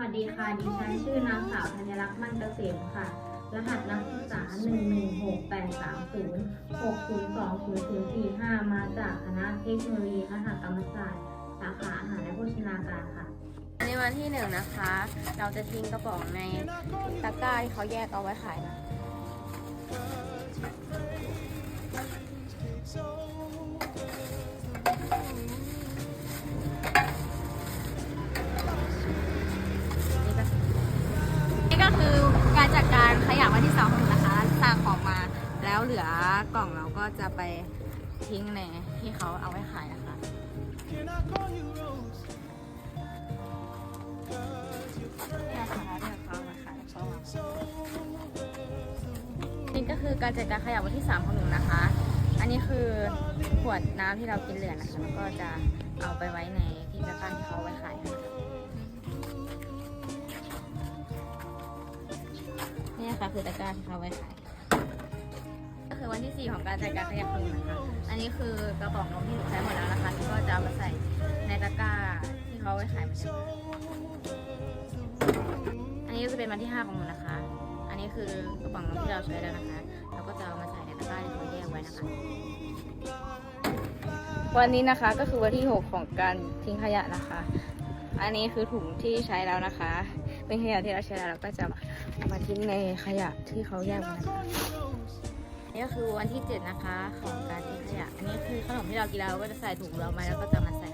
วัสดีค่ะ ดิฉันชื่อนางสาวธัญลักษณ์มั่นเกษมค่ะ รหัสนักศึกษา 1168306020045 มาจากคณะเทคโนโลยีคหกรรมศาสตร์ สาขาอาหารและโภชนาการค่ะในวันที่หนึ่งนะคะ เราจะทิ้งกระป๋องในตะกร้าที่เขาแยกเอาไว้ขายนะ นี่ ก็คือการจัดการขยะวันที่สองนะคะสั่งของมาแล้วเหลือกล่องเราก็จะไปทิ้งในที่เขาเอาไว้ขายนะคะนี่ก็คือการจัดการขยะวันที่3ของหนูนะคะ อันนี้คือขวดน้ำที่เรากินเหลือนะคะแล้วก็จะเอาไปไว้ในที่ตะกร้าที่เขาเอาไว้ขายนะคะ คะคือตะกร้าที่เขาไว้ขายก็คือวันที่ 4 ของการจัดการขยะของหนูนะคะ อันนี้คือกระป๋องนมที่หนูใช้หมดแล้วนะคะที่ก็จะเอามาใส่ในตะกร้าที่เขาไว้ขายเหมือนเดิมอันนี้ก็จะเป็นวันที่ 5 ของหนูนะคะ อันนี้คือกระป๋องนมที่เราใช้แล้วนะคะ เราก็จะเอามาใส่ในตะกร้าที่เขาแยกไว้นะคะ วันนี้นะคะก็คือวันที่ 6 ของการทิ้งขยะนะคะ อันนี้คือถุงที่ใช้แล้วนะคะ เป็นขยะที่เราใช้แล้วเราก็จะเอามาทิ้งในขยะที่เขาแยกไว้นะคะนี่ก็คือวันที่ 7 นะคะ ของการทิ้งขยะ อันนี้คือขนมที่เรากินแล้วเราก็จะใส่ถุงเราไว้แล้วก็จะมาใส่